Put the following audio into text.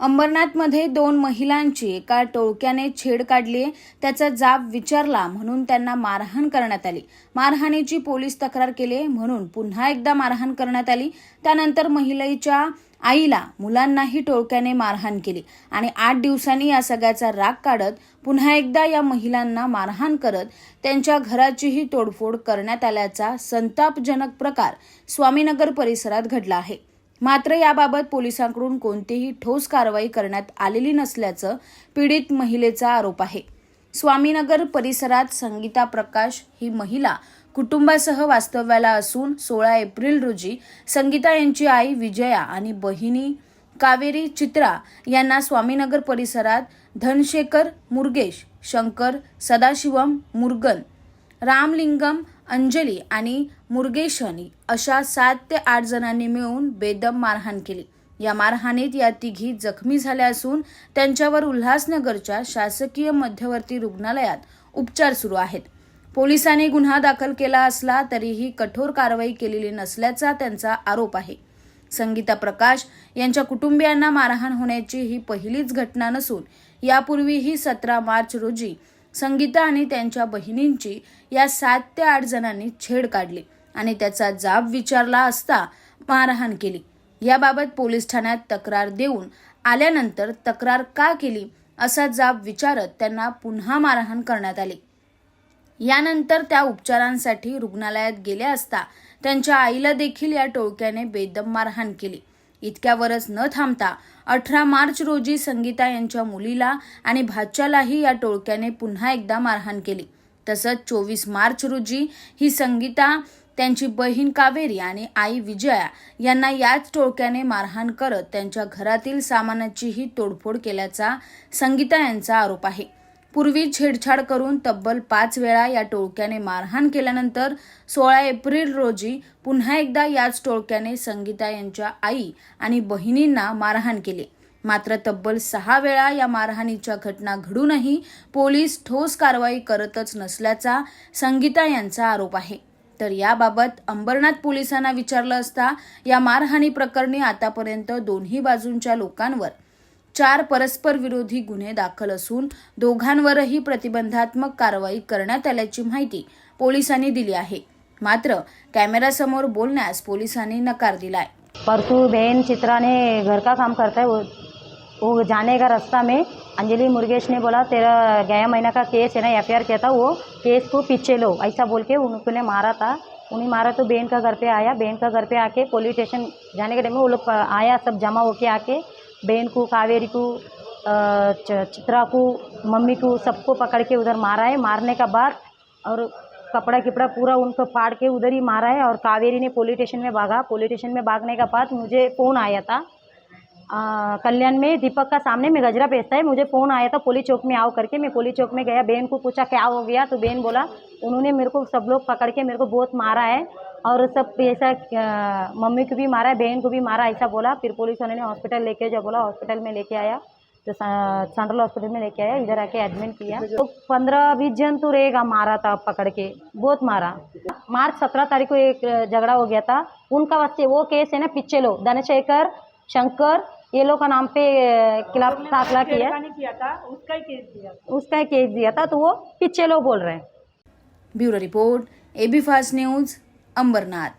अंबरनाथमध्ये दोन महिलांची एका टोळक्याने छेड काढली. त्याचा जाब विचारला म्हणून त्यांना मारहाण करण्यात आली. मारहाणीची पोलीस तक्रार केली म्हणून पुन्हा एकदा मारहाण करण्यात आली. त्यानंतर महिलेच्या आईला मुलांनाही टोळक्याने मारहाण केली आणि आठ दिवसांनी या सगळ्याचा राग काढत पुन्हा एकदा या महिलांना मारहाण करत त्यांच्या घराचीही तोडफोड करण्यात आल्याचा संतापजनक प्रकार स्वामीनगर परिसरात घडला आहे. मात्र याबाबत पोलिसांकडून कोणतीही ठोस कारवाई करण्यात आलेली नसल्याचं पीडित महिलेचा आरोप आहे. स्वामीनगर परिसरात संगीता प्रकाश ही महिला कुटुंबासह वास्तव्याला असून सोळा एप्रिल रोजी संगीता यांची आई विजया आणि बहिणी कावेरी चित्रा यांना स्वामीनगर परिसरात धनशेखर मुर्गेश शंकर सदाशिवम मुरगन रामलिंगम अंजली आणि मुर्गेशनी अशा सात ते आठ जणांनी मिळून बेदम मारहाण केली. या मारहाणीत या तिघी जखमी झाल्या असून त्यांच्यावर उल्हासनगरच्या शासकीय मध्यवर्ती रुग्णालयात उपचार सुरू आहेत. पोलिसांनी गुन्हा दाखल केला असला तरीही कठोर कारवाई केलेली नसल्याचा त्यांचा आरोप आहे. संगीता प्रकाश यांच्या कुटुंबियांना मारहाण होण्याची ही पहिलीच घटना नसून यापूर्वीही सतरा मार्च रोजी संगीता आणि त्यांच्या बहिणींची या सात ते आठ जणांनी छेड काढली आणि त्याचा जाब विचारला असता मारहाण केली. याबाबत पोलीस ठाण्यात तक्रार देऊन आल्यानंतर तक्रार का केली असा जाब विचारत त्यांना पुन्हा मारहाण करण्यात आली. यानंतर त्या उपचारांसाठी रुग्णालयात गेल्या असता त्यांच्या आईला देखील या टोळक्याने बेदम मारहाण केली. इतक्यावरच न थांबता अठरा मार्च रोजी संगीता यांच्या मुलीला आणि भाच्यालाही या टोळक्याने पुन्हा एकदा मारहाण केली. तसंच चोवीस मार्च रोजी ही संगीता त्यांची बहीण कावेरी आणि आई विजया यांना याच टोळक्याने मारहाण करत त्यांच्या घरातील सामानाचीही तोडफोड केल्याचा संगीता यांचा आरोप आहे. पूर्वी छेडछाड करून तब्बल पाच वेळा या टोळक्याने मारहाण केल्यानंतर सोळा एप्रिल रोजी पुन्हा एकदा याच टोळक्याने संगीता यांच्या आई आणि बहिणींना मारहाण केली. मात्र तब्बल सहा वेळा या मारहाणीच्या घटना घडूनही पोलीस ठोस कारवाई करतच नसल्याचा संगीता यांचा आरोप आहे. तर याबाबत अंबरनाथ पोलिसांना विचारलं असता या मारहाणी प्रकरणी आतापर्यंत दोन्ही बाजूंच्या लोकांवर चार परस्पर विरोधी गुन्हे दाखल असून दोघांवरही प्रतिबंधात्मक कारवाई करण्यात आल्याची माहिती पोलिसांनी दिली आहे. मात्र कॅमेरासमोर बोलण्यास पोलिसांनी नकार दिलाय. परसों बहन चित्रा ने घर का काम करता है वो वो जाने का रास्ता में. अंजलि मुर्गेश ने बोला तेरा गया महीना का केस है ना एफ किया था वो केस को पीछे लो. ऐसा बोल के उनको मारा था। उन्हें मारा तो बहन का घर पे आया। बहन का घर पे आके पोलीस स्टेशन जाने के टाइम में वो लोग आया सब जमा होके आके। बहन को, कावेरी को चित्रा को, मम्मी को, सबको पकड़ के उधर मारा है। मारने का बाद और कपड़ा किपड़ा पूरा उनको फाड़ के उधर ही मारा है और कावेरी ने पुलिस स्टेशन में भागा। पुलिस स्टेशन में भागने का बाद मुझे फ़ोन आया था। कल्याण में दीपक का सामने में गजरा बेचता है। मुझे फ़ोन आया था पुलिस चौक में आओ करके। मैं पुलिस चौक में गया। बहन को पूछा, क्या हो गया? तो बहन बोला, उन्होंने मेरे को सब लोग पकड़ के मेरे को बहुत मारा है। और सब ऐसा मम्मी को भी मारा बहन को भी मारा ऐसा बोला। फिर पुलिस वाले ने हॉस्पिटल लेके जब बोला हॉस्पिटल में लेके आया। तो सेंट्रल हॉस्पिटल में लेके आया इधर आके एडमिट किया। तो पंद्रह बीस जन तो रहेगा मारा था पकड़ के बहुत मारा। मार्च सत्रह तारीख को एक झगड़ा हो गया था। उनका वैसे वो केस है ना पीछे लो धनशेखर शंकर ये लोग का नाम पे खिलाफ दाखला किया। किया था उसका ही केस दिया। उसका ही केस दिया था तो वो पीछे लो बोल रहे हैं। Bureau report AB fast news Ambernath.